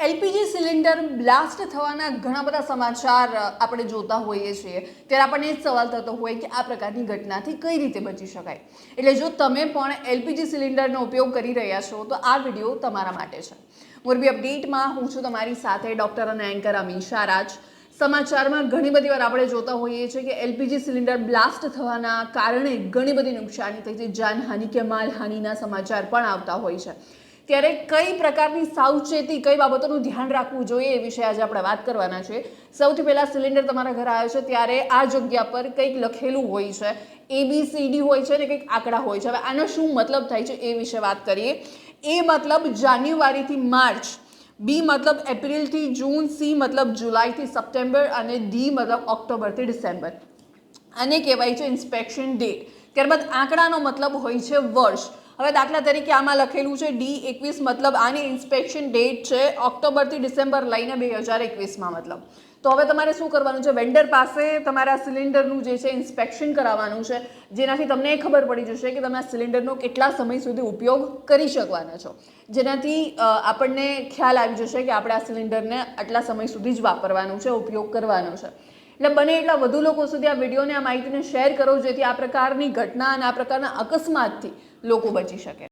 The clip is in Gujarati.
એલપીજી સિલિન્ડર બ્લાસ્ટ થવાના ઘણા બધા સમાચાર આપણે જોતા હોઈએ છીએ. ત્યારે આપણને એ જ સવાલ થતો હોય કે આ પ્રકારની ઘટનાથી કઈ રીતે બચી શકાય. એટલે જો તમે પણ એલપીજી સિલિન્ડરનો ઉપયોગ કરી રહ્યા છો, તો આ વીડિયો તમારા માટે છે. મોરબી અપડેટમાં હું છું તમારી સાથે ડૉક્ટર અને એન્કર અમીશા રાજ. સમાચારમાં ઘણી બધી વાર આપણે જોતા હોઈએ છીએ કે એલપીજી સિલિન્ડર બ્લાસ્ટ થવાના કારણે ઘણી બધી નુકસાની થઈ છે. જાનહાનિ કે માલહાનિના સમાચાર પણ આવતા હોય છે. ત્યારે કઈ પ્રકારની સાવચેતી, કઈ બાબતોનું ધ્યાન રાખવું જોઈએ એ વિશે આજે આપણે વાત કરવાના છે. સૌથી પહેલાં સિલિન્ડર તમારા ઘરે આવે છે, ત્યારે આ જગ્યા પર કંઈક લખેલું હોય છે. એબીસીડી હોય છે ને કંઈક આંકડા હોય છે. હવે આનો શું મતલબ થાય છે એ વિશે વાત કરીએ. એ મતલબ જાન્યુઆરીથી માર્ચ બી મતલબ એપ્રિલથી જૂન સી મતલબ જુલાઈથી સપ્ટેમ્બર અને ડી મતલબ ઓક્ટોબરથી ડિસેમ્બર. આને કહેવાય છે ઇન્સ્પેક્શન ડેટ. ત્યારબાદ આંકડાનો મતલબ હોય છે વર્ષ. હવે દાખલા તરીકે આમાં લખેલું છે ડી એકવીસ મતલબ આની ઇન્સ્પેક્શન ડેટ છે ઓક્ટોબરથી ડિસેમ્બર લઈને બે હજાર એકવીસમાં મતલબ. તો હવે તમારે શું કરવાનું છે? વેન્ડર પાસે તમારા સિલિન્ડરનું જે છે ઇન્સ્પેક્શન કરાવવાનું છે. જેનાથી તમને એ ખબર પડી જશે કે તમે આ સિલિન્ડરનો કેટલા સમય સુધી ઉપયોગ કરી શકવાના છો. જેનાથી આપણને ખ્યાલ આવી જશે કે આપણે આ સિલિન્ડરને આટલા સમય સુધી જ વાપરવાનું છે, ઉપયોગ કરવાનો છે. એટલે બને એટલા વધુ લોકો સુધી આ વિડીયોને, આ માહિતીને શેર કરો, જેથી આ પ્રકારની ઘટના અને આ પ્રકારના અકસ્માતથી લોકો બચી શકે.